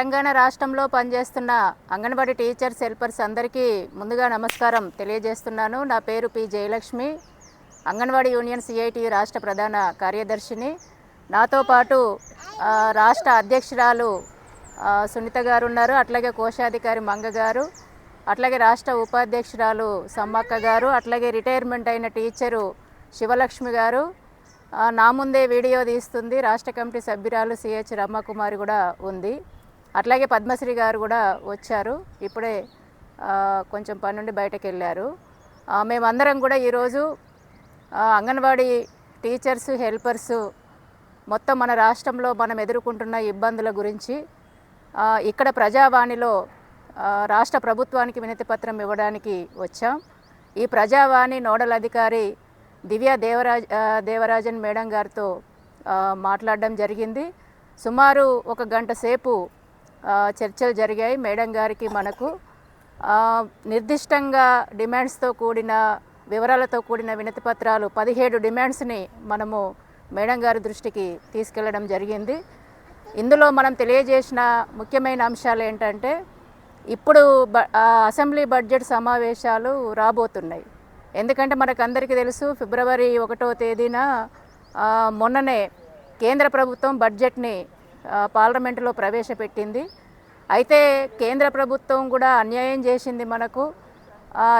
తెలంగాణ రాష్ట్రంలో పనిచేస్తున్న anganwadi teachers helpers అందరికీ ముందుగా నమస్కారం తెలియజేస్తున్నాను. నా పేరు P. Jayalakshmi anganwadi union CIT రాష్ట్ర ప్రధాన కార్యదర్శిని. నాతో పాటు రాష్ట్ర అధ్యక్షురాలు సునీత గారు ఉన్నారు. అట్లాగే కోశాధికారి మంగ గారు అట్లాగే రాష్ట్ర ఉపాధ్యక్షురాలు సమ్మక్క గారు అట్లాగే రిటైర్మెంట్ అయిన టీచరు శివలక్ష్మి గారు. నా ముందే వీడియో తీస్తుంది. రాష్ట్ర కమిటీ సభ్యురాలు సిహెచ్ రమ్మకుమారి కూడా ఉంది. అట్లాగే పద్మశ్రీ గారు కూడా వచ్చారు. ఇప్పుడే కొంచెం పని నుండి బయటకు వెళ్ళారు మేమందరం కూడా ఈరోజు అంగన్వాడీ టీచర్స్ హెల్పర్స్ మొత్తం మన రాష్ట్రంలో మనం ఎదుర్కొంటున్న ఇబ్బందుల గురించి ఇక్కడ ప్రజావాణిలో రాష్ట్ర ప్రభుత్వానికి వినతి పత్రం ఇవ్వడానికి వచ్చాం. ఈ ప్రజావాణి నోడల్ అధికారి దివ్య దేవరాజ్ దేవరాజన్ మేడం గారితో మాట్లాడడం జరిగింది. సుమారు ఒక గంట సేపు చర్చలు జరిగాయి. మేడం గారికి మనకు నిర్దిష్టంగా డిమాండ్స్తో కూడిన వివరాలతో కూడిన వినతి పత్రాలు పదిహేడు డిమాండ్స్ని మనము మేడం గారి దృష్టికి తీసుకెళ్ళడం జరిగింది. ఇందులో మనం తెలియజేసిన ముఖ్యమైన అంశాలు ఏంటంటే ఇప్పుడు బ అసెంబ్లీ బడ్జెట్ సమావేశాలు రాబోతున్నాయి. ఎందుకంటే మనకు అందరికీ తెలుసు ఫిబ్రవరి ఒకటో తేదీన మొన్ననే కేంద్ర ప్రభుత్వం బడ్జెట్ని పార్లమెంటులో ప్రవేశపెట్టింది. అయితే కేంద్ర ప్రభుత్వం కూడా అన్యాయం చేసింది మనకు.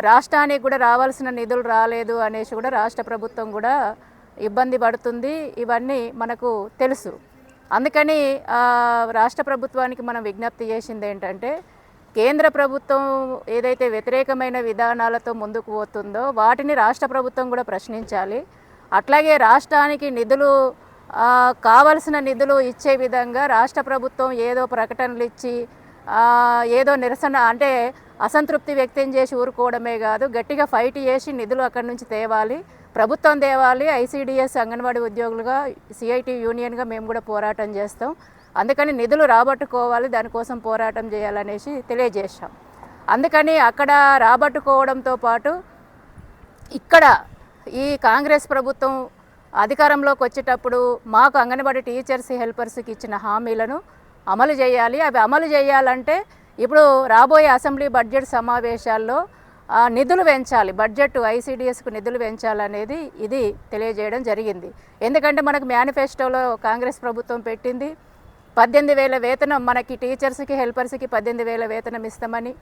రాష్ట్రానికి కూడా రావాల్సిన నిధులు రాలేదు అనేసి కూడా రాష్ట్ర ప్రభుత్వం కూడా ఇబ్బంది పడుతుంది. ఇవన్నీ మనకు తెలుసు. అందుకని రాష్ట్ర ప్రభుత్వానికి మనం విజ్ఞప్తి చేసింది ఏంటంటే కేంద్ర ప్రభుత్వం ఏదైతే వ్యతిరేకమైన విధానాలతో ముందుకు పోతుందో వాటిని రాష్ట్ర ప్రభుత్వం కూడా ప్రశ్నించాలి. అట్లాగే రాష్ట్రానికి నిధులు కావలసిన నిధులు ఇచ్చే విధంగా రాష్ట్ర ప్రభుత్వం ఏదో ప్రకటనలు ఇచ్చి ఏదో నిరసన అంటే అసంతృప్తి వ్యక్తం చేసి ఊరుకోవడమే కాదు గట్టిగా ఫైట్ చేసి నిధులు అక్కడి నుంచి తేవాలి. ప్రభుత్వం తేవాలి ఐసీడీఎస్ అంగన్వాడీ ఉద్యోగులుగా సిఐటి యూనియన్గా మేము కూడా పోరాటం చేస్తాం. అందుకని నిధులు రాబట్టుకోవాలి దానికోసం పోరాటం చేయాలనేసి తెలియజేశాం. అందుకని అక్కడ రాబట్టుకోవడంతో పాటు ఇక్కడ ఈ కాంగ్రెస్ ప్రభుత్వం అధికారంలోకి వచ్చేటప్పుడు మాకు అంగన్వాడీ టీచర్స్ హెల్పర్స్కి ఇచ్చిన హామీలను అమలు చేయాలి. అవి అమలు చేయాలంటే ఇప్పుడు రాబోయే అసెంబ్లీ బడ్జెట్ సమావేశాల్లో నిధులు పెంచాలి. బడ్జెట్ ఐసీడీఎస్కు నిధులు పెంచాలనేది ఇది తెలియజేయడం జరిగింది. ఎందుకంటే మనకు మేనిఫెస్టోలో కాంగ్రెస్ ప్రభుత్వం పెట్టింది పద్దెనిమిది వేల వేతనం మనకి టీచర్స్కి హెల్పర్స్కి పద్దెనిమిది వేల వేతనం ఇస్తామని.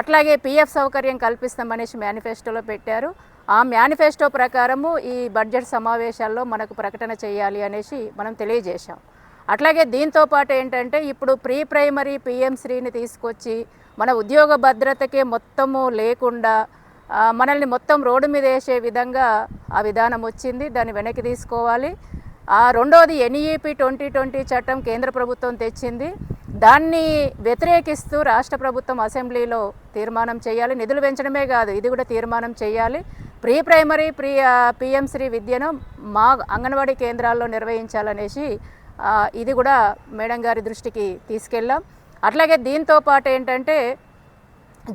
అట్లాగే పిఎఫ్ సౌకర్యం కల్పిస్తామనేసి మేనిఫెస్టోలో పెట్టారు. ఆ మేనిఫెస్టో ప్రకారము ఈ బడ్జెట్ సమావేశాల్లో మనకు ప్రకటన చేయాలి అనేసి మనం తెలియజేశాం. అట్లాగే దీంతో పాటు ఏంటంటే ఇప్పుడు ప్రీ ప్రైమరీ పిఎం శ్రీని తీసుకొచ్చి మన ఉద్యోగ భద్రతకే మొత్తము లేకుండా మనల్ని మొత్తం రోడ్డు మీద వేసే విధంగా ఆ విధానం వచ్చింది. దాన్ని వెనక్కి తీసుకోవాలి. ఆ రెండవది ఎన్ఈపి ట్వంటీ ట్వంటీ చట్టం కేంద్ర ప్రభుత్వం తెచ్చింది. దాన్ని వ్యతిరేకిస్తూ రాష్ట్ర ప్రభుత్వం అసెంబ్లీలో తీర్మానం చేయాలి. నిధులు పెంచడమే కాదు ఇది కూడా తీర్మానం చేయాలి. ప్రీ ప్రైమరీ ప్రీ పిఎంశ్రీ విద్యను మా అంగన్వాడీ కేంద్రాల్లో నిర్వహించాలనేసి ఇది కూడా మేడం గారి దృష్టికి తీసుకెళ్ళాం. అట్లాగే దీంతో పాటు ఏంటంటే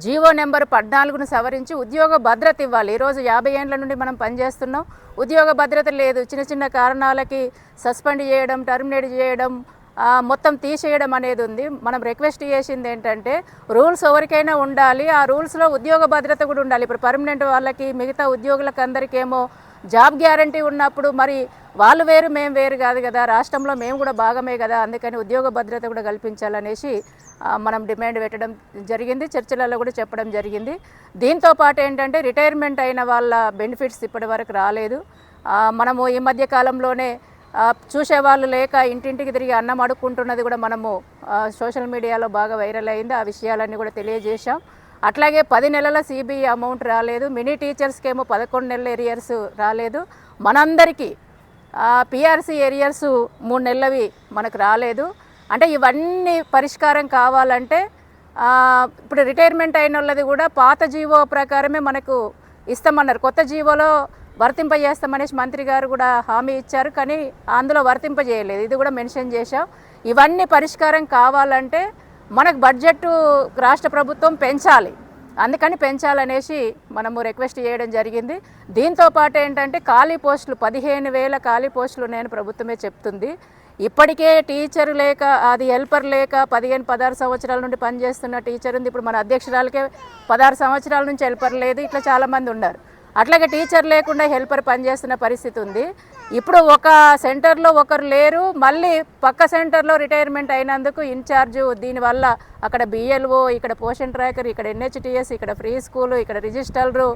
జీవో నెంబర్ పద్నాలుగును సవరించి ఉద్యోగ భద్రత ఇవ్వాలి. ఈరోజు యాభై ఏండ్ల నుండి మనం పనిచేస్తున్నాం ఉద్యోగ భద్రత లేదు. చిన్న చిన్న కారణాలకి సస్పెండ్ చేయడం టర్మినేట్ చేయడం మొత్తం తీసేయడం అనేది ఉంది. మనం రిక్వెస్ట్ చేసింది ఏంటంటే రూల్స్ ఎవరికైనా ఉండాలి. ఆ రూల్స్లో ఉద్యోగ భద్రత కూడా ఉండాలి. ఇప్పుడు పర్మనెంట్ వాళ్ళకి మిగతా ఉద్యోగులకు అందరికేమో జాబ్ గ్యారంటీ ఉన్నప్పుడు మరి వాళ్ళు వేరు మేము వేరు కాదు కదా. రాష్ట్రంలో మేము కూడా భాగమే కదా. అందుకని ఉద్యోగ భద్రత కూడా కల్పించాలనేసి మనం డిమాండ్ పెట్టడం జరిగింది. చర్చలలో కూడా చెప్పడం జరిగింది. దీంతో పాటు ఏంటంటే రిటైర్మెంట్ అయిన వాళ్ళ బెనిఫిట్స్ ఇప్పటి వరకు రాలేదు మనము ఈ మధ్య కాలంలోనే చూసేవాళ్ళు లేక ఇంటింటికి తిరిగి అన్నం అడుక్కుంటున్నది కూడా మనము సోషల్ మీడియాలో బాగా వైరల్ అయింది. ఆ విషయాలన్నీ కూడా తెలియజేశాం. అట్లాగే పది నెలల సిబిఐ అమౌంట్ రాలేదు. మినీ టీచర్స్కి ఏమో పదకొండు నెలల ఏరియర్స్ రాలేదు. మనందరికీ పిఆర్సీ ఏరియర్స్ మూడు నెలలవి మనకు రాలేదు. అంటే ఇవన్నీ పరిష్కారం కావాలంటే ఇప్పుడు రిటైర్మెంట్ అయిన వాళ్ళది కూడా పాత జీవో ప్రకారమే మనకు ఇస్తామన్నారు. కొత్త జీవోలో వర్తింపజేస్తామనేసి మంత్రి గారు కూడా హామీ ఇచ్చారు. కానీ అందులో వర్తింపజేయలేదు. ఇది కూడా మెన్షన్ చేశాం. ఇవన్నీ పరిష్కారం కావాలంటే మనకు బడ్జెట్ రాష్ట్ర ప్రభుత్వం పెంచాలి. అందుకని పెంచాలనేసి మనము రిక్వెస్ట్ చేయడం జరిగింది. దీంతో పాటు ఏంటంటే ఖాళీ పోస్టులు పదిహేను వేల ఖాళీ పోస్టులు నేను ప్రభుత్వమే చెప్తుంది. ఇప్పటికే టీచర్ లేక అది హెల్పర్ లేక పదిహేను పదహారు సంవత్సరాల నుండి పనిచేస్తున్న టీచర్ ఉంది. ఇప్పుడు మన అధ్యక్షురాలకే పదహారు సంవత్సరాల నుంచి హెల్పర్ లేదు. ఇట్లా చాలామంది ఉన్నారు. అట్లాగే టీచర్ లేకుండా హెల్పర్ పనిచేస్తున్న పరిస్థితి ఉంది. ఇప్పుడు ఒక సెంటర్లో ఒకరు లేరు మళ్ళీ పక్క సెంటర్లో రిటైర్మెంట్ అయినందుకు ఇన్ఛార్జ్ దీనివల్ల అక్కడ బిఎల్ఓ ఇక్కడ పోషన్ ట్రాకర్ ఇక్కడ ఎన్హెచ్టిఎస్ ఇక్కడ ఫ్రీ స్కూలు ఇక్కడ రిజిస్టర్లు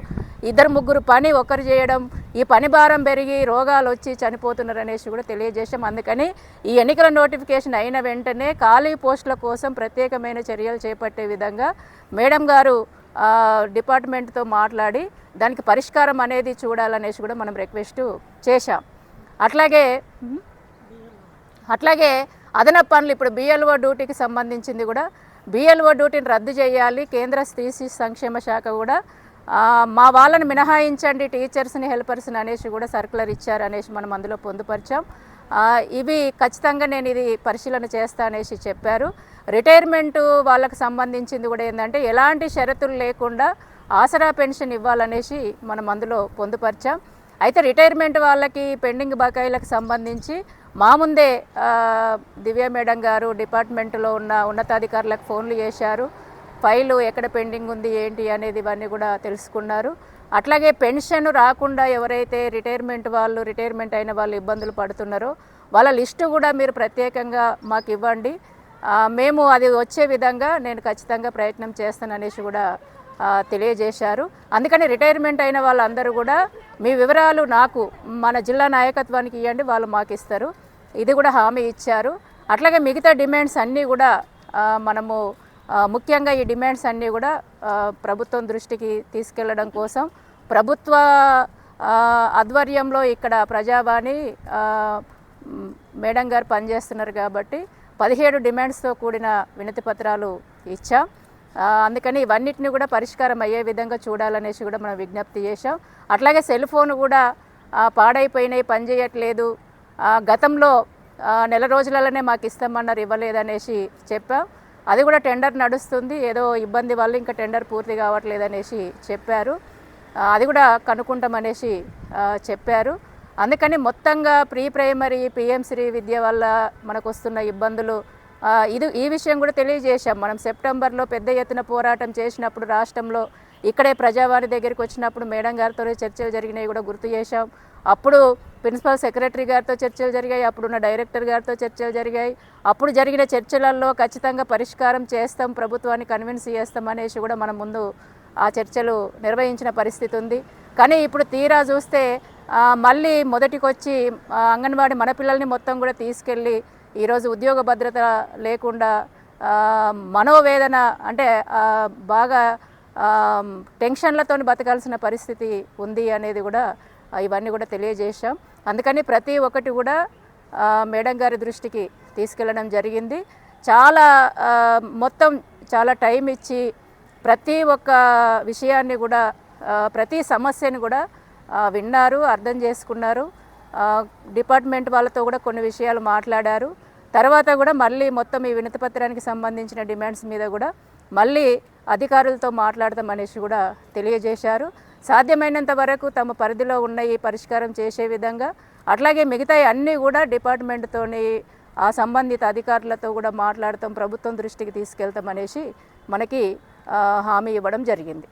ఇద్దరు ముగ్గురు పని ఒకరు చేయడం ఈ పని భారం పెరిగి రోగాలు వచ్చి చనిపోతున్నారు అనేసి కూడా తెలియజేశాం. అందుకని ఈ ఎన్నికల నోటిఫికేషన్ అయిన వెంటనే ఖాళీ పోస్టుల కోసం ప్రత్యేకమైన చర్యలు చేపట్టే విధంగా మేడం గారు డిపార్ట్మెంట్తో మాట్లాడి దానికి పరిష్కారం అనేది చూడాలనేసి కూడా మనం రిక్వెస్ట్ చేశాం. అట్లాగే అట్లాగే అదనపు పనులు ఇప్పుడు బిఎల్ఓ డ్యూటీకి సంబంధించింది కూడా బిఎల్ఓ డ్యూటీని రద్దు చేయాలి కేంద్ర స్త్రీ శిశు సంక్షేమ శాఖ కూడా మా వాళ్ళని మినహాయించండి టీచర్స్ని హెల్పర్స్ని అనేసి కూడా సర్కులర్ ఇచ్చారు అనేసి మనం అందులో పొందుపరిచాం. ఇవి ఖచ్చితంగా నేను ఇది పరిశీలన చేస్తా అనేసి చెప్పారు. రిటైర్మెంట్ వాళ్ళకి సంబంధించింది కూడా ఏంటంటే ఎలాంటి షరతులు లేకుండా ఆసరా పెన్షన్ ఇవ్వాలనేసి మనం అందులో పొందుపరిచాం. అయితే రిటైర్మెంట్ వాళ్ళకి పెండింగ్ బకాయిలకు సంబంధించి మా ముందే దివ్య మేడం గారు డిపార్ట్మెంట్లో ఉన్న ఉన్నతాధికారులకు ఫోన్లు చేశారు. ఫైలు ఎక్కడ పెండింగ్ ఉంది ఏంటి అనేది ఇవన్నీ కూడా తెలుసుకున్నారు. అట్లాగే పెన్షన్ రాకుండా ఎవరైతే రిటైర్మెంట్ వాళ్ళు రిటైర్మెంట్ అయిన వాళ్ళు ఇబ్బందులు పడుతున్నారో వాళ్ళ లిస్టు కూడా మీరు ప్రత్యేకంగా మాకు ఇవ్వండి. మేము అది వచ్చే విధంగా నేను ఖచ్చితంగా ప్రయత్నం చేస్తాననేసి కూడా తెలియజేశారు. అందుకని రిటైర్మెంట్ అయిన వాళ్ళందరూ కూడా మీ వివరాలు నాకు మన జిల్లా నాయకత్వానికి ఇవ్వండి వాళ్ళు మాకు ఇస్తారు. ఇది కూడా హామీ ఇచ్చారు. అట్లాగే మిగతా డిమాండ్స్ అన్నీ కూడా మనము ముఖ్యంగా ఈ డిమాండ్స్ అన్నీ కూడా ప్రభుత్వం దృష్టికి తీసుకెళ్ళడం కోసం ప్రభుత్వ ఆధ్వర్యంలో ఇక్కడ ప్రజావాణి మేడం గారు పనిచేస్తున్నారు కాబట్టి పదిహేడు డిమాండ్స్తో కూడిన వినతి పత్రాలు ఇచ్చాం. అందుకని ఇవన్నిటిని కూడా పరిష్కారం అయ్యే విధంగా చూడాలనేసి కూడా మనం విజ్ఞప్తి చేశాం. అట్లాగే సెల్ ఫోన్ కూడా పాడైపోయినాయి పనిచేయట్లేదు గతంలో నెల రోజులలోనే మాకు ఇస్తామన్నారు ఇవ్వలేదనేసి చెప్పాం. అది కూడా టెండర్ నడుస్తుంది. ఏదో ఇబ్బంది వల్ల ఇంకా టెండర్ పూర్తి కావట్లేదనేసి చెప్పారు. అది కూడా కనుక్కుంటామనేసి చెప్పారు. అందుకని మొత్తంగా ప్రీ ప్రైమరీ పిఎంశ్రీ విద్య వల్ల మనకు వస్తున్న ఇబ్బందులు ఇది ఈ విషయం కూడా తెలియజేశాం. మనం సెప్టెంబర్లో పెద్ద ఎత్తున పోరాటం చేసినప్పుడు రాష్ట్రంలో ఇక్కడే ప్రజావాణి దగ్గరికి వచ్చినప్పుడు మేడం గారితో చర్చలు జరిగినాయి కూడా గుర్తు చేశాం. అప్పుడు ప్రిన్సిపల్ సెక్రటరీ గారితో చర్చలు జరిగాయి అప్పుడున్న డైరెక్టర్ గారితో చర్చలు జరిగాయి. అప్పుడు జరిగిన చర్చలలో ఖచ్చితంగా పరిష్కారం చేస్తాం ప్రభుత్వాన్ని కన్విన్స్ చేస్తాం అనేసి కూడా మనం ముందు ఆ చర్చలు నిర్వహించిన పరిస్థితి ఉంది. కానీ ఇప్పుడు తీరా చూస్తే మళ్ళీ మొదటికొచ్చి అంగన్వాడీ మన పిల్లల్ని మొత్తం కూడా తీసుకెళ్ళి ఈరోజు ఉద్యోగ భద్రత లేకుండా మనోవేదన అంటే బాగా టెన్షన్లతో బతకాల్సిన పరిస్థితి ఉంది అనేది కూడా ఇవన్నీ కూడా తెలియజేశాం. అందుకని ప్రతి ఒక్కటి కూడా మేడం గారి దృష్టికి తీసుకెళ్ళడం జరిగింది. చాలా మొత్తం చాలా టైం ఇచ్చి ప్రతి ఒక్క విషయాన్ని కూడా ప్రతి సమస్యని కూడా విన్నారు అర్థం చేసుకున్నారు. డిపార్ట్మెంట్ వాళ్ళతో కూడా కొన్ని విషయాలు మాట్లాడారు. తర్వాత కూడా మళ్ళీ మొత్తం ఈ వినతిపత్రానికి సంబంధించిన డిమాండ్స్ మీద కూడా మళ్ళీ అధికారులతో మాట్లాడతాం అనేసి కూడా తెలియజేశారు. సాధ్యమైనంత వరకు తమ పరిధిలో ఉన్న ఈ పరిష్కారం చేసే విధంగా అట్లాగే మిగతా అన్నీ కూడా డిపార్ట్మెంట్తోని ఆ సంబంధిత అధికారులతో కూడా మాట్లాడతాం ప్రభుత్వం దృష్టికి తీసుకెళ్తాం అనేసి మనకి హామీ ఇవ్వడం జరిగింది.